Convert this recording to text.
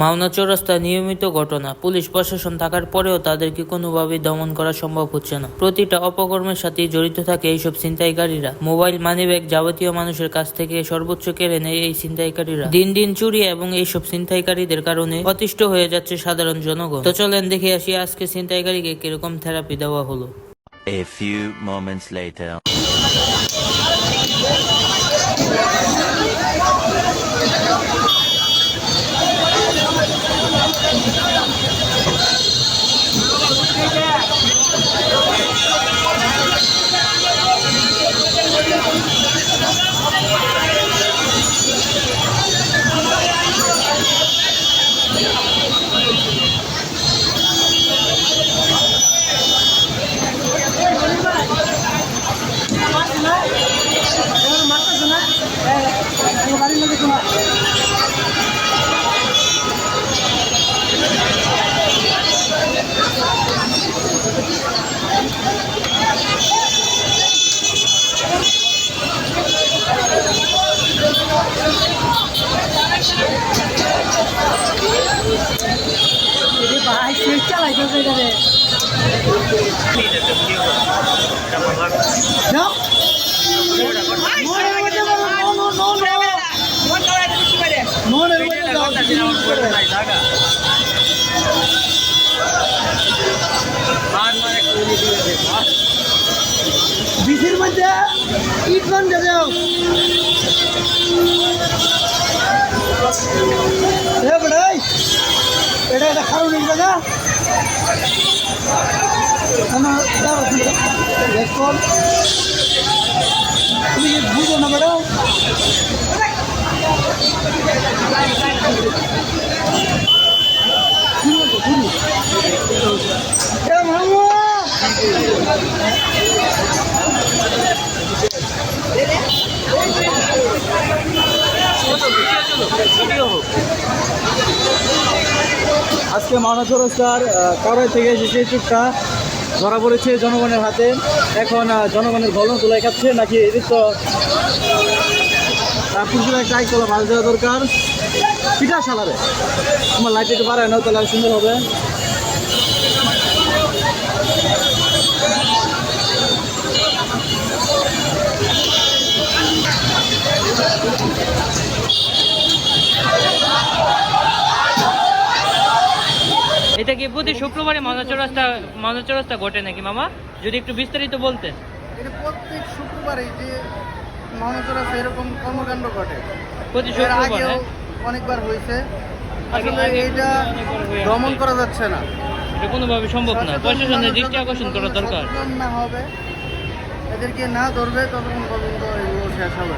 মাওনা চৌরাস্তায় নিয়মিত ঘটনা। পুলিশ প্রশাসন থাকার পরেও তাদেরকে কোনোভাবেই দমন করা সম্ভব হচ্ছে না। প্রতিটা অপকর্মের সাথেই জড়িত থাকে এইসব ছিনতাইকারীরা। মোবাইল মানিব্যাগ যাবতীয় মানুষের কাছ থেকে সর্বোচ্চ কেড়ে নেয় এই ছিনতাইকারীরা। দিন দিন চুরি এবং এইসব ছিনতাইকারীদের কারণে অতিষ্ঠ হয়ে যাচ্ছে সাধারণ জনগণ। তো চলেন দেখে আসি আজকে ছিনতাইকারীকে কীরকম থেরাপি দেওয়া হলো। A few moments later. বিচির মধ্যে ইট বান্ধে যাও এ বেড়াই এটা একটা কারণ এই জায়গা কেন দাঁড়াও, দেখো তুমি কি বুঝো না ম্যাডাম এ মামা! আজকে মাওনা স্যার করাই থেকে সেই চুপটা ধরা পড়েছে জনগণের হাতে। এখন জনগণের ভলন তোলায় খাচ্ছে নাকি এদের তো পুরুষরা একটা তোলা মাছ দেওয়া দরকার। পিঠা সালারে তোমার লাইট একটু বাড়ায় না তাহলে সুন্দর হবে। এটা কি প্রতি শুক্রবারে মাওনা চৌরাস্তা মাওনা চৌরাস্তা ঘটে নাকি মামা? যদি একটু বিস্তারিত বলতেন এটা প্রত্যেক শুক্রবারে যে মহানচরাসে এরকম কর্মকাণ্ড ঘটে। প্রতি শুক্রবার হ্যাঁ? অনেকবার হয়েছে। আসলে এটা দমন করা যাচ্ছে না। এটা কোনোভাবে সম্ভব না। প্রশাসনের দৃষ্টি আকর্ষণ করা দরকার। না হবে এদেরকে না ধরবে ততক্ষণ পর্যন্ত এগুলো শেষ হবে